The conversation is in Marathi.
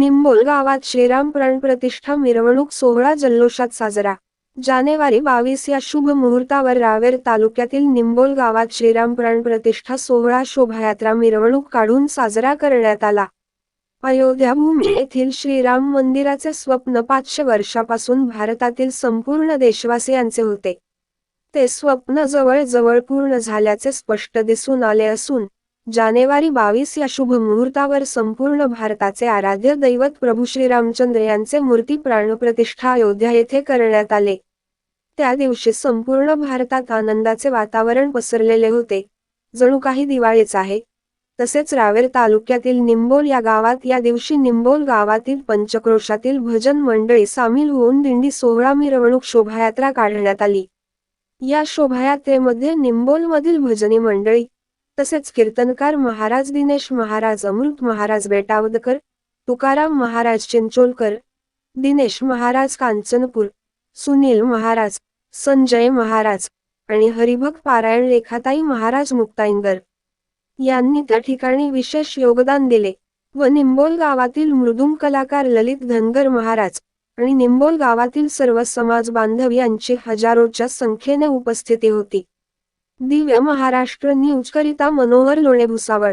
निंबोल गावात श्रीराम प्राणप्रतिष्ठा मिरवणूक सोहळा जल्लोषात साजरा. जानेवारी बावीस या शुभ मुहूर्तावर रावेर तालुक्यातील निंबोल गावात श्रीराम प्राणप्रतिष्ठा सोहळा शोभायात्रा मिरवणूक काढून साजरा करण्यात आला. अयोध्या भूमी येथील श्रीराम मंदिराचे स्वप्न पाचशे वर्षापासून भारतातील संपूर्ण देशवासियांचे होते. ते स्वप्न जवळजवळ पूर्ण झाल्याचे स्पष्ट दिसून आले असून जानेवारी बावीस या शुभ मुहूर्तावर संपूर्ण भारताचे आराध्य दैवत प्रभू श्रीरामचंद्र यांचे मूर्ती प्राणप्रतिष्ठा अयोध्या येथे करण्यात आले. त्या दिवशी संपूर्ण भारतात आनंदाचे वातावरण पसरलेले होते. जणू काही दिवाळीच आहे. तसेच रावेर तालुक्यातील निंबोल या गावात या दिवशी निंबोल गावातील पंचक्रोशातील भजन मंडळी सामील होऊन दिंडी सोहळा मिरवणूक शोभायात्रा काढण्यात आली. या शोभायात्रेमध्ये निंबोलमधील भजनी मंडळी तसेच कीर्तनकार महाराज दिनेश महाराज अमृत महाराज बेटावदकर तुकाराम महाराज चिंचोलकर दिनेश महाराज कांचनपूर सुनील महाराज संजय महाराज आणि हरिभक्त पारायण रेखाताई महाराज मुक्ताईंगर. यांनी त्या ठिकाणी विशेष योगदान दिले व निंबोल गावातील मृदुंग कलाकार ललित धनगर महाराज आणि निंबोल गावातील सर्व समाज बांधव यांची हजारोच्या संख्येने उपस्थिती होती. दिव्य महाराष्ट्र न्यूज करिता मनोहर लोणे भुसावळ